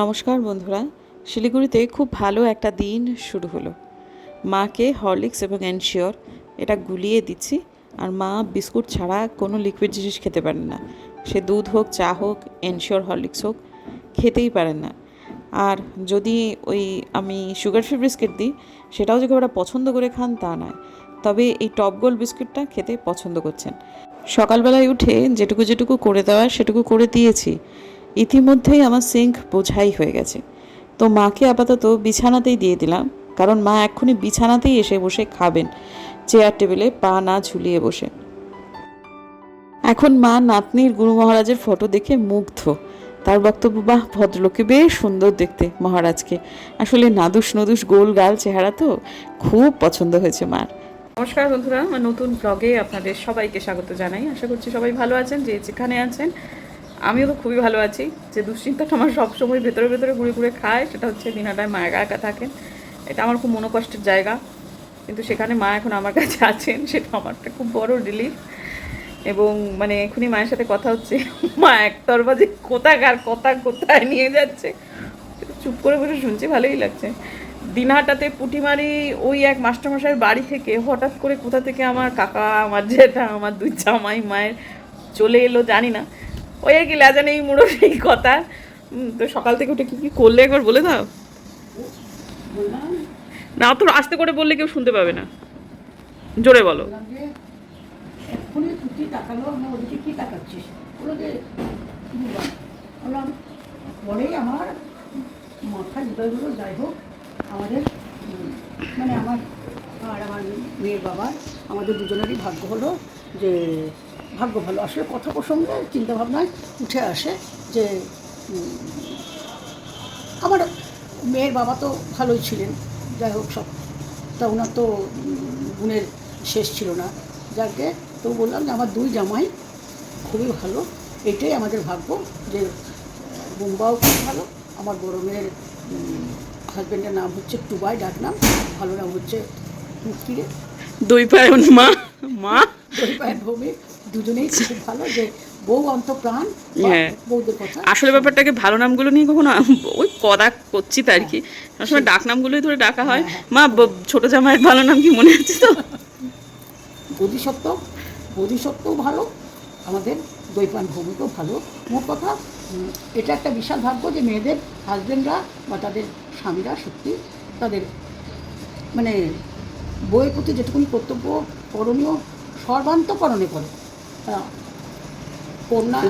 নমস্কার বন্ধুরা, শিলিগুড়িতে খুব ভালো একটা দিন শুরু হলো। মাকে হরলিক্স এবং এনশিওর এটা গুলিয়ে দিচ্ছি, আর মা বিস্কুট ছাড়া কোনো লিকুইড জিনিস খেতে পারেন না। সে দুধ হোক, চা হোক, এনশিওর হরলিক্স হোক, খেতেই পারেন না। আর যদি ওই আমি সুগার ফ্রি বিস্কিট দিই, সেটাও যে ওরা পছন্দ করে খান তা নয়। তবে এই টপ গোল্ড বিস্কুটটা খেতে পছন্দ করছেন। সকালবেলায় উঠে যেটুকু যেটুকু করে দেওয়ার সেটুকু করে দিয়েছি। ইতিমধ্যেই আমার সিঙ্ক বোঝাই হয়ে গেছে। তো মাকে আপাতত বিছানাতেই দিয়ে দিলাম, কারণ মা এক্ষুনি বিছানাতেই এসে বসে খাবেন, চেয়ার টেবিলে পা না ঝুলিয়ে বসে। এখন মা নাতনির গুরু মহারাজের ফটো দেখে মুগ্ধ। তার বক্তব্য, বাহ, ভদ্রলোককে বেশ সুন্দর দেখতে মহারাজকে। আসলে নাদুস নদুস গোল গাল চেহারা তো, খুব পছন্দ হয়েছে মার। নমস্কার বন্ধুরা, আমার নতুন ব্লগে আপনাদের সবাইকে স্বাগত জানাই। আশা করছি সবাই ভালো আছেন, যে যেখানে আছেন। আমিও তো খুবই ভালো আছি। যে দুশ্চিন্তাটা আমার সবসময় ভেতরে ভেতরে ঘুরে ঘুরে খায়, সেটা হচ্ছে দিনাটায় মা একা একা থাকেন। এটা আমার খুব মনোকষ্টের জায়গা। কিন্তু সেখানে মা এখন আমার কাছে আছেন, সেটা আমার একটা খুব বড় রিলিফ এবং মানে এখনই মায়ের সাথে কথা হচ্ছে, মা একতরফা যে কোথাকার কথা কোথায় নিয়ে যাচ্ছে। চুপ করে বসে শুনছি, ভালোই লাগছে। দিনহাটাতে পুটিমারি ওই এক মাস্টারমশাইয়ের বাড়ি থেকে হঠাৎ করে কোথা থেকে আমার কাকা, আমার জেঠা, আমার দুই জামাই মায়ের চলে এলো, জানি না। ওই আর কি লেজা নেই মুড়ো সেই কথা। তো সকাল থেকে উঠে কি কি করলে একবার বলে দাও। না তো আস্তে করে বললে কেউ শুনতে পাবে না। জোরে বলো। আমার যাই হোক, আমাদের মানে আমার আর আমার মেয়ের বাবা আমাদের দুজনেরই ভাগ্য হলো যে ভাগ্য ভালো। আসলে কথা প্রসঙ্গে চিন্তাভাবনায় উঠে আসে যে আমার মেয়ের বাবা তো ভালোই ছিলেন। যাই হোক সব তা ওনার তো গুণের শেষ ছিল না। যাকে তো বললাম যে আমার দুই জামাই খুবই ভালো। এটাই আমাদের ভাগ্য যে বোম্বাও খুব ভালো। আমার বড় মেয়ের হাজব্যান্ডের নাম হচ্ছে টুবাই ডাক নাম। ভালো নাম হচ্ছে মুক্তিরে। দুই পায়ন মা মা। দুই পায়ের ভূমি দুজনেই খুব ভালো যে বউ অন্তপ্রাণ হ্যাঁ। বউদের কথা। আসলে ব্যাপারটাকে ভালো নামগুলো নিয়ে কখনো ওই কদা করছি আর কি। সবসময় ডাক নামগুলোই ধরে ডাকা হয়। মা ব- ছোট জামাইয়ের ভালো নাম কি মনে আছে তো? বোধিসত্ত্ব বোধিসত্ত্বও ভালো আমাদের দৈপান ভৌমিকও ভালো। মোট কথা এটা একটা বিশাল ভাগ্য যে মেয়েদের হাজবেন্ডরা বা তাদের স্বামীরা সত্যি তাদের মানে বইয়ের প্রতি যেটুকুনি কর্তব্য করণীয় সর্বান্তকরণে করে। হ্যাঁ।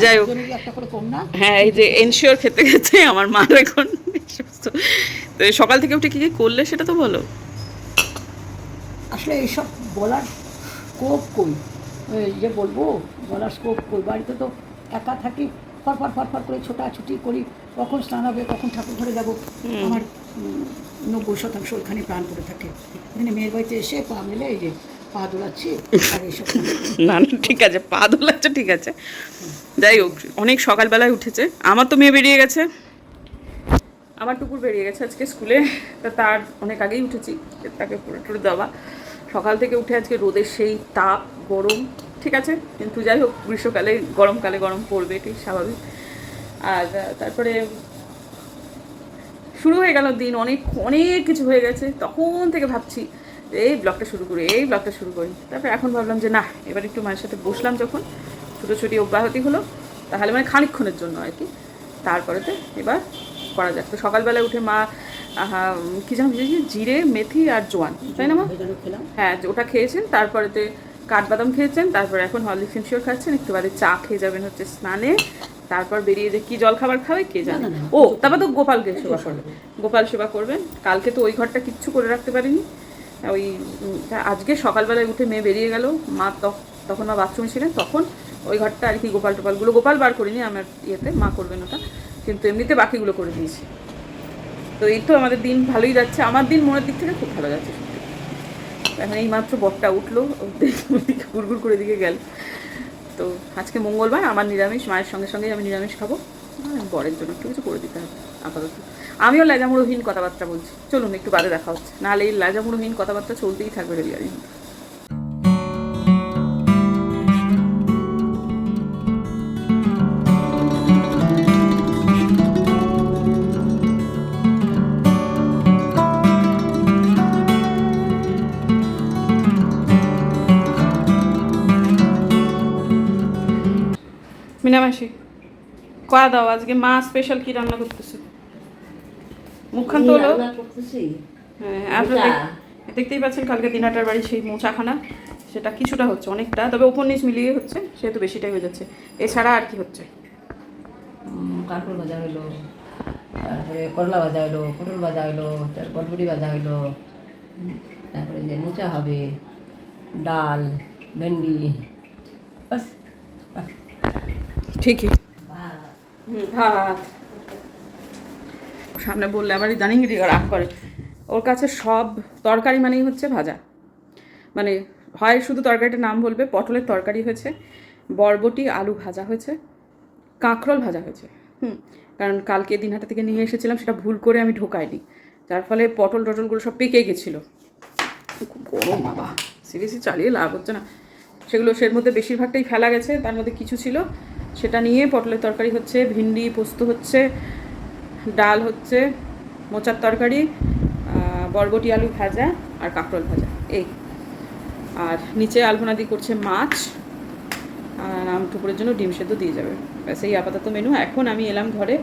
যাই হোক। হ্যাঁ এই যে এনশিওর খেতে খেতে আমার মার এখন সুস্থ। তো সকাল থেকে উঠে কি কি করলে সেটা তো বলো। আসলে এইসব বলার স্কোপ কই? যে বলব বলার স্কোপ কই? বাড়িতে তো একা থাকি ফরফর ফরফর করে ছোটাছুটি করি কখন স্নান হবে কখন ঠাকুর ঘরে যাব আমার নব্বই শতাংশ ওখানে প্রাণ করে থাকে। এখানে মেয়ের বাড়িতে এসে পা মেলে এই যে পা দোলাচ্ছি না। না ঠিক আছে পা দোলাচ্ছে ঠিক আছে। যাই হোক, অনেক সকালবেলায় উঠেছে। আমার তো মেয়ে বেরিয়ে গেছে। আমার টুকুর বেরিয়ে গেছে আজকে স্কুলে। তা তার অনেক আগেই উঠেছি তাকে পুরো টুরো দেওয়া। সকাল থেকে উঠে আজকে রোদের সেই তাপ, গরম, ঠিক আছে? কিন্তু যাই হোক, গ্রীষ্মকালে, গরমকালে গরম পড়বে, এটাই স্বাভাবিক। আর তারপরে শুরু হয়ে গেল দিন, অনেক অনেক কিছু হয়ে গেছে। তখন থেকে ভাবছি এই ব্লগটা শুরু করি এই ব্লগটা শুরু করি। তারপরে এখন ভাবলাম যে না এবার একটু মায়ের সাথে বসলাম যখন ছুটোছুটি অব্যাহতি হলো তাহলে মানে খানিকক্ষণের জন্য আর কি। তারপরেতে এবার করা যাক। তো সকালবেলায় উঠে মা কি যেন ভেজেছি জিরে মেথি আর জোয়ান তাই না মা? হ্যাঁ ওটা খেয়েছেন তারপরেতে কাঠবাদাম খেয়েছেন তারপরে এখন হরলিক্স ইনশিওর খাচ্ছেন একটু বাদে চা খেয়ে যাবেন হচ্ছে স্নানে। তারপর বেরিয়ে যে কি জল খাবার খাবে কে জানে। ও তারপর তো গোপালকে সেবা করবেন গোপাল সেবা করবেন। কালকে তো ওই ঘরটা কিচ্ছু করে রাখতে পারিনি। ওই আজকে সকালবেলায় উঠে মেয়ে বেরিয়ে গেল। মা তখ- তখন মা বাথরুমে ছিলেন, তখন ওই ঘরটা আর কি গোপাল টোপালগুলো, গোপাল বার করিনি আমার ইয়েতে, মা করবেন ওটা, কিন্তু এমনিতে বাকিগুলো করে দিয়েছি। তো এই তো আমাদের দিন ভালোই যাচ্ছে। আমার দিন মনের দিক থেকে খুব ভালো যাচ্ছে এখন এই মাত্র বরটা উঠল গুড়গুড় করে দিকে গেল। তো আজকে মঙ্গলবার, আমার নিরামিষ, মায়ের সঙ্গে সঙ্গেই আমি নিরামিষ খাব। বরের জন্য একটু কিছু করে দিতে হবে, আপাতত। আমিও লাজামুড়োহীন কথাবার্তা বলছি। চলুন, একটু বাদে দেখা হচ্ছে। নাহলে এই লাজামুড়োহীন কথাবার্তা চলতেই থাকবে রেলগাড়ি মিনামাসি কয়া দাও, আজকে মা স্পেশাল কি রান্না করতেছে? মুখখান তো হলো। হ্যাঁ আপনারা। দেখতেই পাচ্ছেন কালকে দিনাটার বাড়ি সেই মোচাখানা সেটা কিছুটা হচ্ছে অনেকটা তবে ওপর নিচ মিলিয়ে হচ্ছে সেহেতু বেশিটাই হয়ে যাচ্ছে। এছাড়া আর কি হচ্ছে? কাঁকড় ভাজা হইল তারপরে করলা ভাজা হইল পটল ভাজা হইল তারপর বটবটি ভাজা হইল তারপরে যে মোচা হবে ডাল ভেন্ডি ঠিকই। ভাত সামনে বললে আবার ইদানিং রাগ করে। ওর কাছে সব তরকারি মানেই হচ্ছে ভাজা। মানে হয় শুধু তরকারিটার নাম বলবে, পটলের তরকারি হয়েছে, বরবটি, আলু ভাজা হয়েছে, কাঁকরোল ভাজা হয়েছে। হুম, কারণ কালকে দিনহাটা থেকে নিয়ে এসেছিলাম, সেটা ভুল করে আমি ঢোকাইনি। যার ফলে পটল টটলগুলো সব পেকে গেছিল। খুব গরম বাবা সিরিয়াসলি চালিয়ে লাভ হচ্ছে না। সেগুলো সের মধ্যে বেশিরভাগটাই ফেলা গেছে, তার মধ্যে কিছু ছিল। সেটা নিয়ে পটলের তরকারি হচ্ছে, ভিন্ডি, পোস্ত হচ্ছে ডাল হচ্ছে মোচার তরকারি বরবটি আলু ভাজা আর কাঁকরোল ভাজা, এই। আর নিচে আলপনাদি করছে মাছ, আর আম টুকুরের জন্য ডিম সেদ্ধ দিয়ে যাবে। ব্যাস, এই আপাতত মেনু এখন আমি এলাম ঘরে।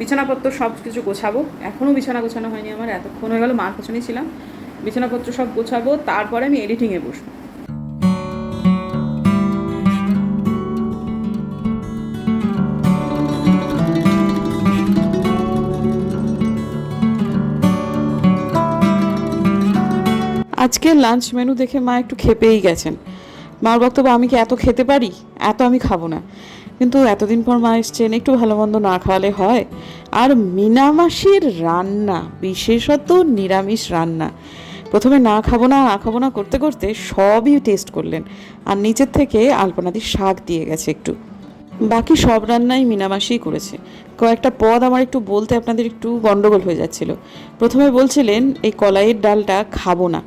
বিছানাপত্র সব কিছু গোছাবো। এখনও বিছানা গোছানো হয়নি আমার, এতক্ষণ হয়ে গেল, মার পেছনেই ছিলাম। বিছানাপত্র সব গোছাবো, তারপরে আমি এডিটিংয়ে বসবো। আজকে লাঞ্চ মেনু দেখে মা একটু খেপেই গেছেন। মার বক্তব্য, আমি কি এত খেতে পারি? এত আমি খাব না। কিন্তু এতদিন পর মা এসছেন, একটু ভালো মন্দ না খাওয়ালে হয়। আর মিনামাসির রান্না, বিশেষত নিরামিষ রান্না, প্রথমে না খাব না না খাব না করতে করতে সবই টেস্ট করলেন। আর নিচের থেকে আলপনাদির শাক দিয়ে গেছে একটু। বাকি সব রান্নাই মিনামাসিই করেছে। কয়েকটা পদ আমার একটু বলতে আপনাদের একটু গন্ডগোল হয়ে যাচ্ছিল। প্রথমে বলছিলেন, এই কলাইয়ের ডালটা খাব না।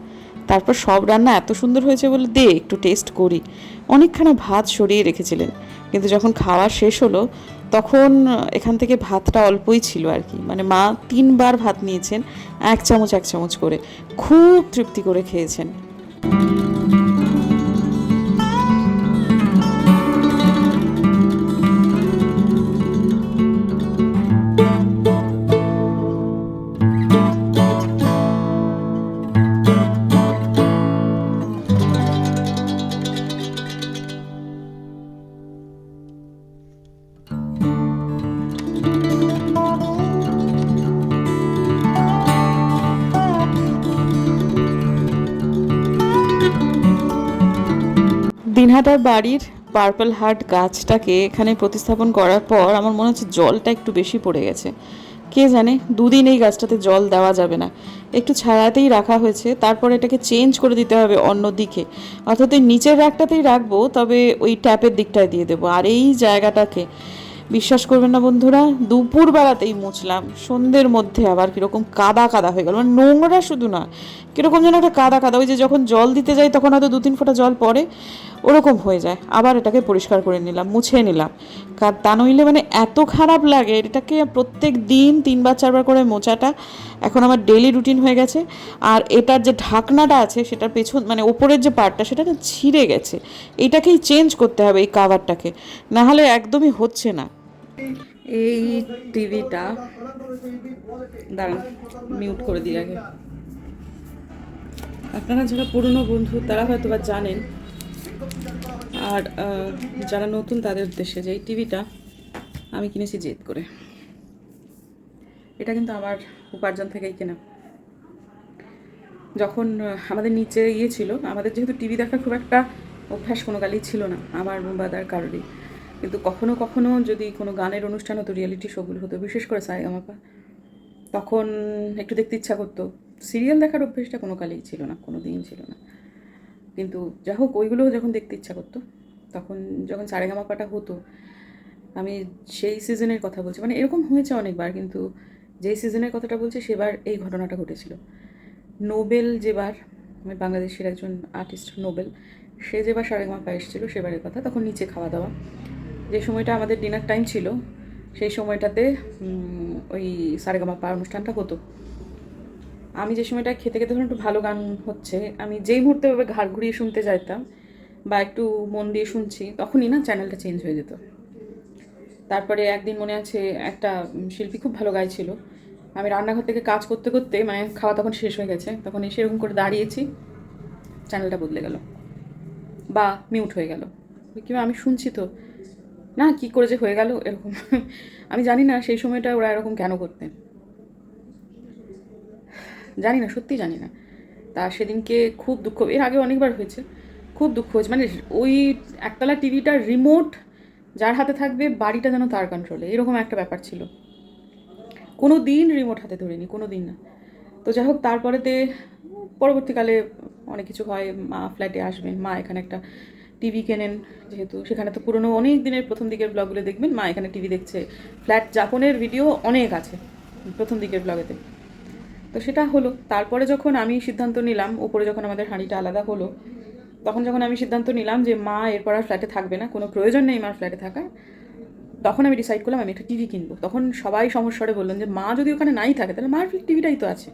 তারপর সব রান্না এত সুন্দর হয়েছে বলে দে একটু টেস্ট করি। অনেকখানা ভাত সরিয়ে রেখেছিলেন। কিন্তু যখন খাওয়া শেষ হলো, তখন এখান থেকে ভাতটা অল্পই ছিল আর কি। মানে মা তিনবার ভাত নিয়েছেন, এক চামচ এক চামচ করে। খুব তৃপ্তি করে খেয়েছেন। দিনহাটার বাড়ির পার্পল হার্ট গাছটাকে এখানে প্রতিস্থাপন করার পর আমার মনে হচ্ছে জলটা একটু বেশি পড়ে গেছে। কে জানে, দুদিন এই গাছটাতে জল দেওয়া যাবে না। একটু ছায়াতেই রাখা হয়েছে, তারপর এটাকে চেঞ্জ করে দিতে হবে অন্য দিকে। অর্থাৎ নিচের রাগটাতেই রাখব, তবে ওই ট্যাপের দিকটায় দিয়ে দেবো। আর এই জায়গাটাকে বিশ্বাস করবেন না বন্ধুরা দুপুর বেলাতেই মুছলাম। সন্ধ্যের মধ্যে আবার কীরকম কাদা কাদা হয়ে গেল। মানে নোংরা শুধু না, কীরকম যেন একটা কাদা কাদা ওই যে যখন জল দিতে যাই, তখন হয়তো দু তিন ফোঁটা জল পড়ে, ওরকম হয়ে যায়। আবার এটাকে পরিষ্কার করে নিলাম, মুছে নিলাম। তা নইলে মানে এত খারাপ লাগে, এটাকে প্রত্যেক দিন তিনবার, চারবার করে মোচাটা এখন আমার ডেলি রুটিন হয়ে গেছে। আর এটার যে ঢাকনাটা আছে, সেটার পেছন মানে ওপরের যে পার্টটা সেটা না ছিঁড়ে গেছে। এটাকেই চেঞ্জ করতে হবে এই কাভারটাকে নাহলে একদমই হচ্ছে না। এই টিভিটা, দাঁড়ান মিউট করে দিই আগে। আপনারা যারা পুরনো বন্ধু, তারা হয়তো বা জানেন, আর যারা নতুন, তাদের উদ্দেশ্যে যে এই টিভিটা আমি কিনেছি জেদ করে। এটা কিন্তু আমার উপার্জন থেকেই কেনা। যখন আমাদের নিচে ইয়ে ছিল, আমাদের যেহেতু টিভি দেখা খুব একটা অভ্যাস কোনো কালেই ছিল না, আমার বাদার কারোরই। কিন্তু কখনো কখনো যদি কোনো গানের অনুষ্ঠান হতো রিয়েলিটি শোগুলো হতো, বিশেষ করে সারেগামাপা তখন একটু দেখতে ইচ্ছা করতো। সিরিয়াল দেখার অভ্যেসটা কোনো কালেই ছিল না, কোনো দিন ছিল না। কিন্তু যা হোক, ওইগুলো যখন দেখতে ইচ্ছা করতো, তখন যখন সারেগামাপাটা হতো, আমি সেই সিজনের কথা বলছি। মানে এরকম হয়েছে অনেকবার, কিন্তু যেই সিজনের কথাটা বলছি, সেবার এই ঘটনাটা ঘটেছিল। নোবেল যেবার, আমি বাংলাদেশের একজন আর্টিস্ট নোবেল, সে যেবার সারেগামাপা এসেছিল, সেবারের কথা, তখন নিচে খাওয়া দাওয়া। যে সময়টা আমাদের ডিনার টাইম ছিল, সেই সময়টাতে ওই সারেগামাপা অনুষ্ঠানটা হতো। আমি যে সময়টা খেতে খেতে ধরুন একটু ভালো গান হচ্ছে, আমি যেই মুহূর্তে ভাবে ঘাড় ঘুরিয়ে শুনতে যাইতাম বা একটু মন দিয়ে শুনছি, তখনই না চ্যানেলটা চেঞ্জ হয়ে যেত। তারপরে একদিন মনে আছে একটা শিল্পী খুব ভালো গাইছিল। আমি রান্নাঘর থেকে কাজ করতে করতে মানে খাওয়া তখন শেষ হয়ে গেছে, তখন এসে এরকম করে দাঁড়িয়েছি চ্যানেলটা বদলে গেল বা মিউট হয়ে গেল। কিংবা আমি শুনছি তো? না, কি করে যে হয়ে গেল? এরকম। আমি জানি না সেই সময়টা ওরা এরকম কেন করতেন জানি না, সত্যি জানি না। তা সেদিনকে খুব দুঃখ, এর আগে অনেকবার হয়েছে। খুব দুঃখ হয়েছে। মানে ওই একতলা টিভিটার রিমোট যার হাতে থাকবে, বাড়িটা যেন তার কন্ট্রোলে এরকম একটা ব্যাপার ছিল। কোনো দিন রিমোট হাতে ধরিনি কোনো দিন না। তো যাই হোক, তারপরেতে পরবর্তীকালে অনেক কিছু হয়। মা ফ্ল্যাটে আসবেন, মা এখানে একটা টিভি কেনেন, যেহেতু সেখানে তো পুরনো অনেক দিনের প্রথম দিকের ব্লগগুলো দেখবেন, মা এখানে টিভি দেখছে। ফ্ল্যাট যাপনের ভিডিও অনেক আছে প্রথম দিকের ব্লগেতে। তো সেটা হলো, তারপরে যখন আমি সিদ্ধান্ত নিলাম ওপরে যখন আমাদের হাঁড়িটা আলাদা হলো, তখন যখন আমি সিদ্ধান্ত নিলাম যে মা এরপর আর ফ্ল্যাটে থাকবে না, কোনো প্রয়োজন নেই মার ফ্ল্যাটে থাকার, তখন আমি ডিসাইড করলাম আমি একটা টিভি কিনবো। তখন সবাই সমস্যারে বললেন যে মা যদি ওখানে নাই থাকে, তাহলে মার টিভিটাই তো আছে।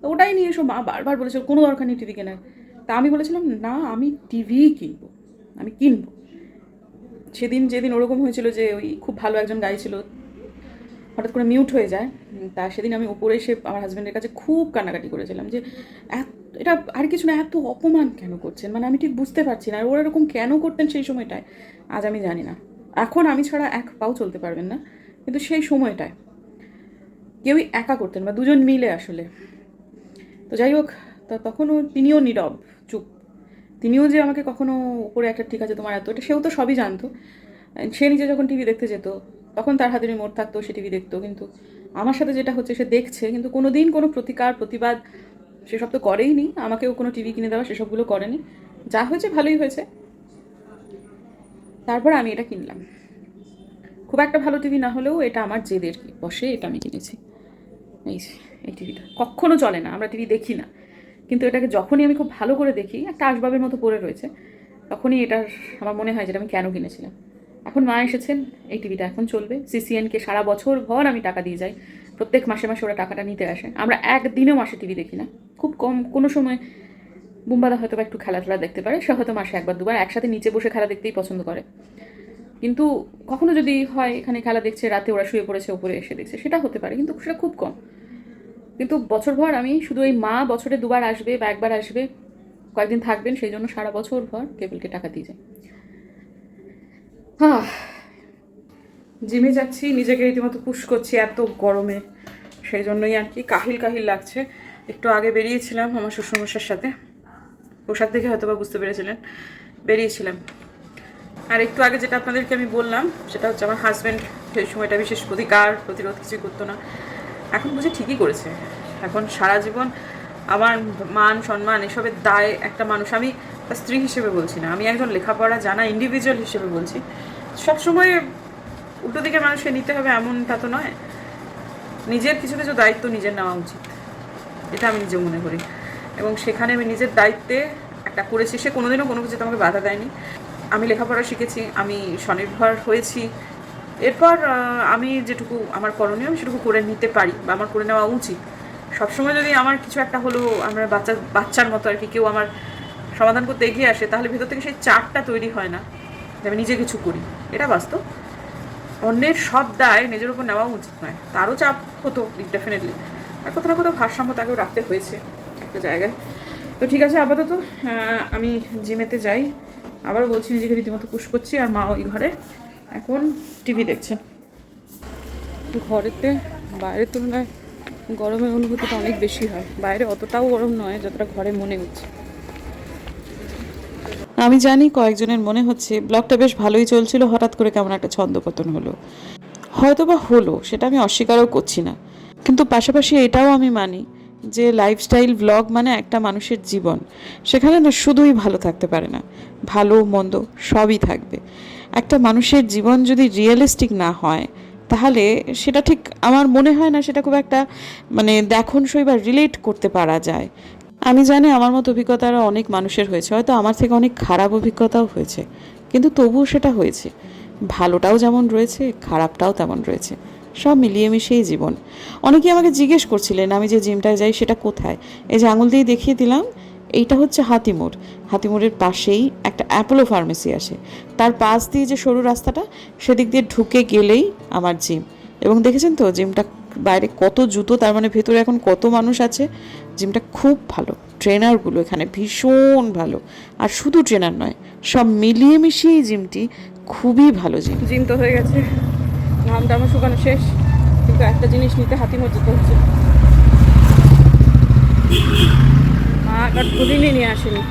তো ওটাই নিয়ে এসো, মা বারবার বলেছিল, কোনো দরকার নেই টিভি কেনার। তা আমি বলেছিলাম, না, আমি টিভিই কিনবো। আমি কিনবো। সেদিন যেদিন ওরকম হয়েছিল যে ওই খুব ভালো একজন গাই ছিল, হঠাৎ করে মিউট হয়ে যায়। তা সেদিন আমি উপরে এসে আমার হাজব্যান্ডের কাছে খুব কান্নাকাটি করেছিলাম যে এটা আর কিছু না, এত অপমান কেন করছেন? মানে আমি ঠিক বুঝতে পারছি না, আর ওরা এরকম কেন করতেন সেই সময়টায়? আজ আমি জানি না। এখন আমি ছাড়া এক পাও চলতে পারবেন না। কিন্তু সেই সময়টায় কেউই একা করতেন বা দুজন মিলে আসলে। তো যাই হোক, তা তখনও তিনিও নীরব, চুপ। তিনিও যে আমাকে কখনো উপরে একটা ঠিক আছে তোমার এত, এটা সেও তো সবই জানতো। সে নিজে যখন টিভি দেখতে যেত, তখন তার হাতে রিমোট থাকতো, সে টিভি দেখতো। কিন্তু আমার সাথে যেটা হচ্ছে, সে দেখছে, কিন্তু কোনো দিন কোনো প্রতিকার, প্রতিবাদ সেসব তো করেই নি আমাকেও কোনো টিভি কিনে দেওয়া সেসবগুলো করেনি। যা হয়েছে, ভালোই হয়েছে। তারপর আমি এটা কিনলাম। খুব একটা ভালো টিভি না হলেও এটা আমার জেদের বসে, এটা আমি কিনেছি। এই এই টিভিটা কখনো চলে না, আমরা টিভি দেখি না। কিন্তু এটাকে যখনই আমি খুব ভালো করে দেখি, একটা আসবাবের মতো পড়ে রয়েছে, তখনই এটার আমার মনে হয় যেটা আমি কেন কিনেছিলাম। এখন মা এসেছেন, এই টিভিটা এখন চলবে। সিসিএনকে সারা বছর ভর আমি টাকা দিয়ে যাই। প্রত্যেক মাসে মাসে ওরা টাকাটা নিতে আসে। আমরা একদিনও মাসে টিভি দেখি না। খুব কম, কোনো সময় বুম্বাদা হয়তো বা একটু খেলাধুলা দেখতে পারে, সে হয়তো মাসে একবার, দুবার একসাথে নিচে বসে খেলা দেখতেই পছন্দ করে। কিন্তু কখনো যদি হয়, এখানে খেলা দেখছে, রাতে ওরা শুয়ে পড়েছে, ওপরে এসে দেখছে, সেটা হতে পারে, কিন্তু সেটা খুব কম। কিন্তু বছরভর আমি শুধু এই মা বছরে দুবার আসবে বা একবার আসবে, কয়েকদিন থাকবেন, সেই জন্য সারা বছর ভর কেবলকে টাকা দিয়ে যায় হ্যাঁ জিমে যাচ্ছি, নিজেকে রীতিমতো পুশ করছি এত গরমে, সেই জন্যই আর কি কাহিল কাহিল লাগছে। একটু আগে বেরিয়েছিলাম আমার শ্বশুরমশার সাথে। পোশাক দেখে হয়তো বা বুঝতে পেরেছিলেন, বেরিয়েছিলাম। আর একটু আগে যেটা আপনাদেরকে আমি বললাম, সেটা হচ্ছে আমার হাজব্যান্ড সেই সময়টা বিশেষ প্রতিকার, প্রতিরোধ কিছুই করতো না। এখন বুঝি ঠিকই করেছে। এখন সারা জীবন আমার মান, সম্মান এসবের দায় একটা মানুষ। আমি তার স্ত্রী হিসেবে বলছি না, আমি একজন লেখাপড়া জানা ইন্ডিভিজুয়াল হিসেবে বলছি। সবসময় উল্টো দিকে মানুষকে নিতে হবে এমনটা তো নয়। নিজের কিছু কিছু দায়িত্ব নিজের নেওয়া উচিত। এটা আমি নিজে মনে করি। এবং সেখানে আমি নিজের দায়িত্বে একটা করেছি। সে কোনোদিনও কোনো কিছুতে আমাকে বাধা দেয়নি। আমি লেখাপড়া শিখেছি, আমি স্বনির্ভর হয়েছি। এরপর আমি যেটুকু আমার করণীয়, আমি সেটুকু করে নিতে পারি বা আমার করে নেওয়া উচিত। সবসময় যদি আমার কিছু একটা হলো, আমরা বাচ্চা, বাচ্চার মতো আর কি কেউ আমার সমাধান করতে এগিয়ে আসে, তাহলে ভেতর থেকে সেই চাপটা তৈরি হয় না যে আমি নিজে কিছু করি। এটা বাস্তব। অন্যের সব দায় নিজের উপর নেওয়া উচিত নয়। তারও চাপ হতো ডেফিনেটলি আর কোথাও না কোথাও ভারসাম্য তাকেও রাখতে হয়েছে একটা জায়গায়। তো ঠিক আছে, আপাতত আমি জিমেতে যাই। আবার বলছি, নিজেকে রীতিমতো পুশ করছি আর মা ওই ঘরে। এখন টিভি দেখছেন ঘরেতে, বাইরের তুলনায় গরমের অনুভূতিটা অনেক বেশি হয়। বাইরে অতটাও গরম নয়, যতটা ঘরে মনে হচ্ছে। আমি জানি কয়েকজনের মনে হচ্ছে, ব্লগটা বেশ ভালোই চলছিল, হঠাৎ করে কেমন একটা ছন্দপতন হলো। হয়তো বা হলো, সেটা আমি অস্বীকারও করছি না। কিন্তু পাশাপাশি এটাও আমি মানি যে লাইফস্টাইল ব্লগ মানে একটা মানুষের জীবন। সেখানে না শুধুই ভালো থাকতে পারে না, ভালো, মন্দ সবই থাকবে। একটা মানুষের জীবন যদি রিয়েলিস্টিক না হয়, তাহলে সেটা ঠিক আমার মনে হয় না সেটা খুব একটা মানে দেখনসই বা রিলেট করতে পারা যায়। আমি জানি আমার মতো অভিজ্ঞতা অনেক মানুষের হয়েছে, হয়তো আমার থেকে অনেক খারাপ অভিজ্ঞতাও হয়েছে, কিন্তু তবুও সেটা হয়েছে। ভালোটাও যেমন রয়েছে, খারাপটাও তেমন রয়েছে, সব মিলিয়ে মিশিয়েই জীবন। অনেকেই আমাকে জিজ্ঞেস করছিলেন, আমি যে জিমটায় যাই সেটা কোথায়? এই যে আঙুল দিয়ে দেখিয়ে দিলাম এইটা হচ্ছে হাতিমোড়। হাতিমোড়ের পাশেই একটা অ্যাপোলো ফার্মেসি আসে তার পাশ দিয়ে যে সরু রাস্তাটা, সেদিক দিয়ে ঢুকে গেলেই আমার জিম। এবং দেখেছেন তো, জিমটা বাইরে কত জুতো, তার মানে ভেতরে এখন কত মানুষ আছে। জিমটা খুব ভালো। ট্রেনারগুলো এখানে ভীষণ ভালো। আর শুধু ট্রেনার নয়, সব মিলিয়ে মিশিয়ে জিমটি খুবই ভালো জিম। জিম তো হয়ে গেছে। ঘাম টামা শুকানো শেষ। কিন্তু একটা জিনিস নিতে হাতি মজ্জিত হচ্ছে। কাঠ পুদিনই নিয়ে আসেনি।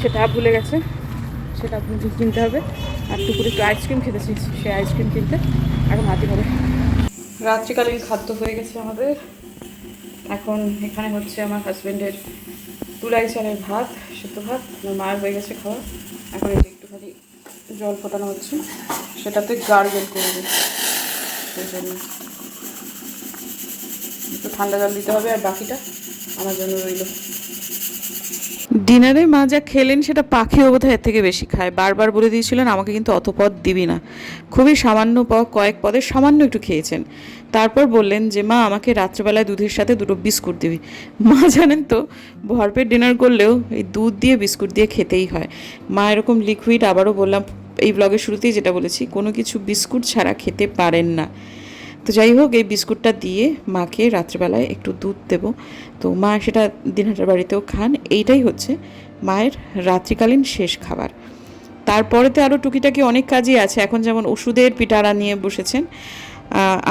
সেটা ভুলে গেছে। সেটা বুঝে কিনতে হবে। আর টুকুর একটু আইসক্রিম খেতে চেয়েছি সে আইসক্রিম কিনতে। এখন হাতি হবে। রাত্রিকালীন খাদ্য হয়ে গেছে আমাদের। এখন এখানে হচ্ছে আমার হাজব্যান্ডের তুলাই চালের ভাত, সেদ্ধ ভাত, আমার মায়ের হয়ে গেছে খাওয়া। এখন এটা একটুখানি জল ফোটানো হচ্ছে। সেটাতে গার্গেল করবে সেই জন্য একটু ঠান্ডা জল দিতে হবে আর বাকিটা আমার জন্য রইল। ডিনারে মা যা খেলেন সেটা পাখিও বোধহয় এর থেকে বেশি খায়। বারবার বলে দিয়েছিলেন, আমাকে কিন্তু অত পদ দিবি না। খুবই সামান্য পদ, কয়েক পদের সামান্য একটু খেয়েছেন। তারপর বললেন যে, মা, আমাকে রাত্রেবেলায় দুধের সাথে দুটো বিস্কুট দিবি। মা জানেন তো, ভরপেট ডিনার করলেও এই দুধ দিয়ে বিস্কুট দিয়ে খেতেই হয়। মা এরকম লিকুইড আবারও বললাম, এই ব্লগের শুরুতেই যেটা বলেছি, কোনো কিছু বিস্কুট ছাড়া খেতে পারেন না। তো যাই হোক, এই বিস্কুটটা দিয়ে মাকে রাত্রেবেলায় একটু দুধ দেব। তো মা সেটা দিনহাটার বাড়িতেও খান। এইটাই হচ্ছে মায়ের রাত্রিকালীন শেষ খাবার। তারপরেতে আরও টুকিটাকি অনেক কাজই আছে। এখন যেমন ওষুধের পিটারা নিয়ে বসেছেন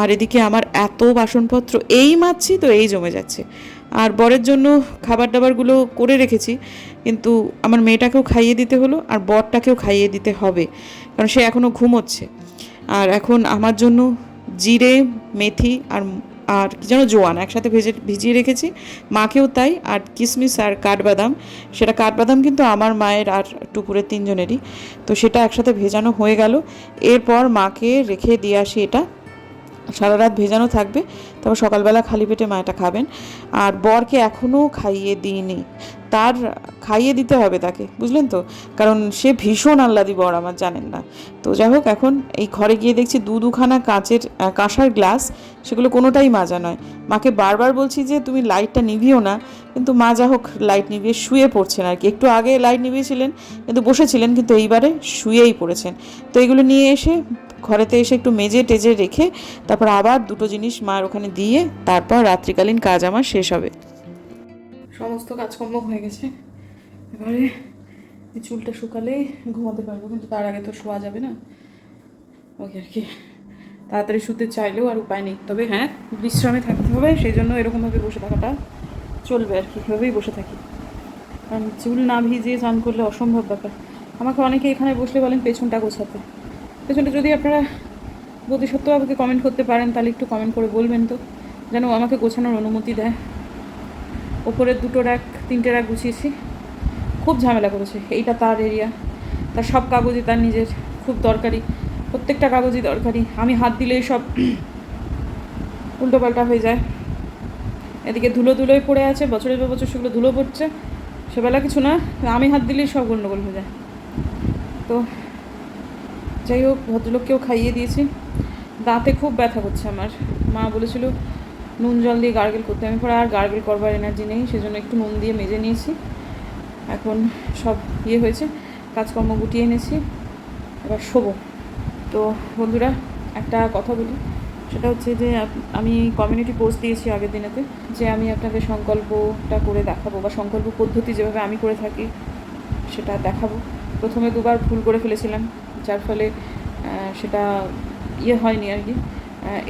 আর এদিকে আমার এত বাসনপত্র, এই মাছি তো এই জমে যাচ্ছে। আর বরের জন্য খাবার দাবারগুলো করে রেখেছি, কিন্তু আমার মেয়েটাকেও খাইয়ে দিতে হলো আর বরটাকেও খাইয়ে দিতে হবে, কারণ সে এখনও ঘুমোচ্ছে। আর এখন আমার জন্য জিরে, মেথি আর আর কি যেন জোয়ান, একসাথে ভেজে, ভিজিয়ে রেখেছি। মাকেও তাই, আর কিশমিশ আর কাঠবাদাম। সেটা কাঠবাদাম কিন্তু আমার মায়ের আর টুকুরের তিনজনেরই। তো সেটা একসাথে ভেজানো হয়ে গেল। এরপর মাকে রেখে দিয়ে আসি এটা। সারা রাত ভেজানো থাকবে। তারপর সকালবেলা খালি পেটে মা এটা খাবেন। আর বরকে এখনও খাইয়ে দিইনি। তার খাইয়ে দিতে হবে তাকে, বুঝলেন তো? কারণ সে ভীষণ আহ্লাদি বর, আমার জানেন না। তো যাই হোক, এখন এই ঘরে গিয়ে দেখছি দু দুখানা কাঁচের কাঁসার গ্লাস, সেগুলো কোনোটাই মাজা নয়। মাকে বারবার বলছি যে, তুমি লাইটটা নিভিও না। কিন্তু মা যা হোক, লাইট নিভিয়ে শুয়ে পড়ছেন আর কি। একটু আগে লাইট নিভিয়েছিলেন, কিন্তু বসেছিলেন, কিন্তু এইবারে শুয়েই পড়েছেন। তো এগুলো নিয়ে এসে ঘরেতে এসে একটু মেজে টেজে রেখে, তারপর আবার দুটো জিনিস মার ওখানে দিয়ে, তারপর রাত্রিকালীন কাজ আমার শেষ হবে। সমস্ত কাজকর্ম হয়ে গেছে। এবারে এই চুলটা শুকালে ঘুমাতে পারব, কিন্তু তার আগে তো শোয়া যাবে না। ওকে আর কি। তাড়াতাড়ি শুতে চাইলেও আর উপায় নেই। তবে হ্যাঁ বিশ্রামে থাকতে হবে সেই জন্য এরকমভাবে বসে থাকাটা চলবে আর কি। এভাবেই বসে থাকি। কারণ চুল না ভিজিয়ে স্নান করলে অসম্ভব ব্যাপার। আমাকে অনেকে এখানে বসলে বলেন পেছনটা গোছাতে। পেছনটা যদি আপনারা বোধিসত্ত্ববাবুকে কমেন্ট করতে পারেন, তাহলে একটু কমেন্ট করে বলবেন তো, যেন আমাকে গোছানোর অনুমতি দেয়। ওপরের দুটো র্যাক তিনটে র্যাক গুছিয়েছি। খুব ঝামেলা করেছে। এইটা তার এরিয়া তার সব কাগজই তার নিজের। খুব দরকারি। প্রত্যেকটা কাগজই দরকারি। আমি হাত দিলেই সব উল্টোপাল্টা হয়ে যায়। এদিকে ধুলো ধুলোই পড়ে আছে। বছরের পর বছর সেগুলো ধুলো পড়ছে। সেবেলা কিছু না, আমি হাত দিলেই সব গণ্ডগোল হয়ে যায়। তো যাই হোক, ভদ্রলোককেও খাইয়ে দিয়েছি। দাঁতে খুব ব্যথা করছে আমার। মা বলেছিল নুন জল দিয়ে গার্গেল করতে। আমি পরে আর গার্গেল করবার এনার্জি নেই, সেজন্য একটু নুন দিয়ে মেজে নিয়েছি। এখন সব ইয়ে হয়েছে, কাজকর্ম গুটিয়ে এনেছি, এবার শোবো। তো বন্ধুরা, একটা কথা বলি, সেটা হচ্ছে যে আমি কমিউনিটি পোস্ট দিয়েছি আগের দিনেতে, যে আমি আপনাদের সংকল্পটা করে দেখাবো, বা সংকল্প পদ্ধতি যেভাবে আমি করে থাকি, সেটা দেখাবো। প্রথমে দুবার ভুল করে ফেলেছিলাম, যার ফলে সেটা ইয়ে হয়নি আর কি।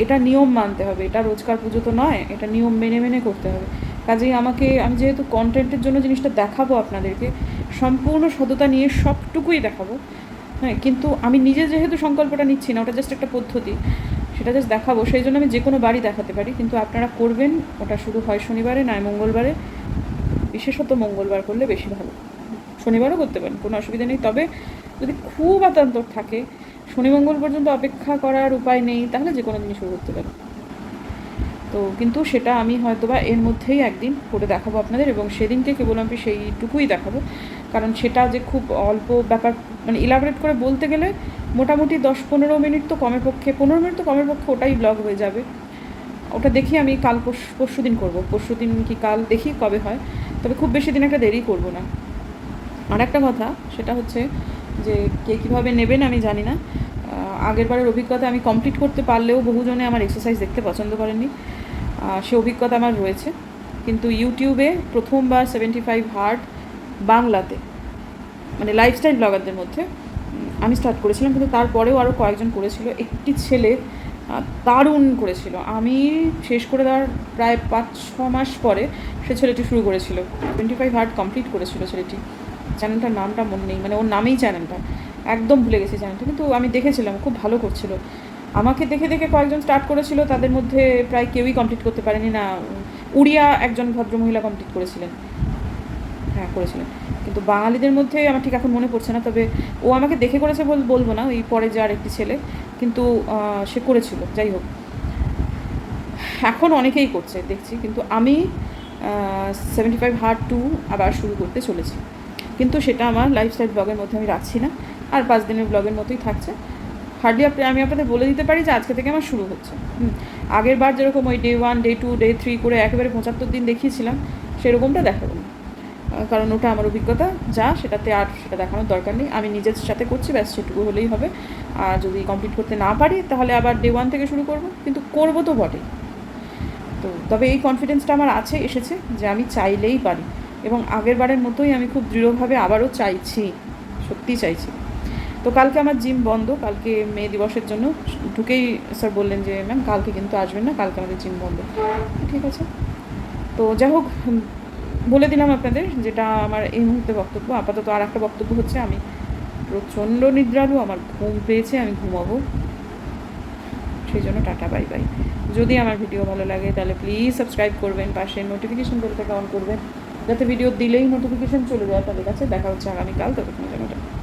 এটা নিয়ম মানতে হবে, এটা রোজকার পুজো তো নয়, এটা নিয়ম মেনে মেনে করতে হবে। কাজেই আমাকে, আমি যেহেতু কন্টেন্টের জন্য জিনিসটা দেখাবো আপনাদেরকে, সম্পূর্ণ সততা নিয়ে সবটুকুই দেখাবো। হ্যাঁ কিন্তু আমি নিজে যেহেতু সংকল্পটা নিচ্ছি না, ওটা জাস্ট একটা পদ্ধতি, সেটা জাস্ট দেখাবো, সেই জন্য আমি যে কোনো বাড়ি দেখাতে পারি, কিন্তু আপনারা করবেন, ওটা শুধু হয় শনিবারে নয় মঙ্গলবারে, বিশেষত মঙ্গলবার করলে বেশি ভালো। শনিবারও করতে পারেন, কোনো অসুবিধা নেই, তবে যদি খুব আতান্তর থাকে শনি মঙ্গল পর্যন্ত অপেক্ষা করার উপায় নেই, তাহলে যে কোনো দিনই শুরু করতে পারেন তো কিন্তু সেটা আমি হয়তো বা এর মধ্যেই একদিন করে দেখাবো আপনাদের এবং সেদিনকে কেবল আমি সেইটুকুই দেখাবো। কারণ সেটা যে খুব অল্প ব্যাপার মানে ইলাবোরেট করে বলতে গেলে মোটামুটি দশ পনেরো মিনিট তো কমের পক্ষে, পনেরো মিনিট তো কমের পক্ষে ওটাই ব্লগ হয়ে যাবে। ওটা দেখি আমি কাল পরশু দিন করব। পরশু দিন কি কাল দেখি কবে হয়। তবে খুব বেশি দিন একটা দেরি করব না। আর একটা কথা, সেটা হচ্ছে যে কে কীভাবে নেবেন আমি জানি না। আগেরবারের অভিজ্ঞতা আমি কমপ্লিট করতে পারলেও বহুজনে আমার এক্সারসাইজ দেখতে পছন্দ করেননি। সে অভিজ্ঞতা আমার রয়েছে। কিন্তু ইউটিউবে প্রথমবার সেভেন্টি ফাইভ হার্ট বাংলাতে মানে লাইফস্টাইল ব্লগারদের মধ্যে আমি স্টার্ট করেছিলাম। কিন্তু তারপরেও আরও কয়েকজন করেছিল। একটি ছেলে দারুণ করেছিল। আমি শেষ করে দেওয়ার প্রায় পাঁচ ছ মাস পরে সে ছেলেটি শুরু করেছিল। টোয়েন্টি ফাইভ হার্ট কমপ্লিট করেছিল ছেলেটি। চ্যানেলটার নামটা মনে নেই মানে ওর নামেই চ্যানেলটা। একদম ভুলে গেছি চ্যানেলটা, কিন্তু আমি দেখেছিলাম, খুব ভালো করছিল। আমাকে দেখে দেখে কয়েকজন স্টার্ট করেছিল, তাদের মধ্যে প্রায় কেউই কমপ্লিট করতে পারেনি না। উড়িয়া একজন ভদ্রমহিলা কমপ্লিট করেছিলেন। হ্যাঁ করেছিলেন। কিন্তু বাঙালিদের মধ্যে আমার ঠিক এখন মনে পড়ছে না, তবে ও আমাকে দেখে করেছে বল, বলব না ওই পরে যার একটি ছেলে, কিন্তু সে করেছিল, যাই হোক। এখন অনেকেই করছে, দেখছি, কিন্তু আমি সেভেন্টি ফাইভ হার্ট টু আবার শুরু করতে চলেছি। কিন্তু সেটা আমার লাইফস্টাইল ব্লগের মধ্যে আমি রাখছি না। আর পাঁচ দিনের ব্লগের মতোই থাকছে। হার্ডলি আপনি আমি আপনাদের বলে দিতে পারি যে আজকে থেকে আমার শুরু হচ্ছে। আগের বার যেরকম ওই day one day two day three করে একেবারে পঁচাত্তর দিন দেখিয়েছিলাম, সেরকমটা দেখাবো না। কারণ ওটা আমার অভিজ্ঞতা, যা সেটাতে আর সেটা দেখানোর দরকার নেই। আমি নিজের সাথে করছি, ব্যাস সেটুকু হলেই হবে। আর যদি কমপ্লিট করতে না পারি, তাহলে আবার ডে ওয়ান থেকে শুরু করব। কিন্তু করব তো বটেই। তো তবে এই কনফিডেন্সটা আমার আছে, এসেছে যে আমি চাইলেই পারি। এবং আগের বারের মতোই আমি খুব দৃঢ়ভাবে আবারও চাইছি, সত্যিই চাইছি। তো কালকে আমার জিম বন্ধ, কালকে মে দিবসের জন্য। ঢুকেই স্যার বললেন যে, ম্যাম, কালকে কিন্তু আসবেন না, কালকে আমাদের জিম বন্ধ। ঠিক আছে। তো যাই হোক বলে দিলাম আপনাদের যেটা আমার এই মুহূর্তে বক্তব্য। আপাতত আর একটা বক্তব্য হচ্ছে, আমি প্রচণ্ড নিদ্রালু, আমার ঘুম পেয়েছে, আমি ঘুমাবো। সেই জন্য টাটা, বাই বাই। যদি আমার ভিডিও ভালো লাগে, তাহলে প্লিজ সাবস্ক্রাইব করবেন, পাশে নোটিফিকেশন বেলটাকে অন করবেন। যাতে ভিডিও দিলেই নোটিফিকেশন চলে যায় তাদের কাছে দেখা হচ্ছে আগামীকাল তবে জন্য।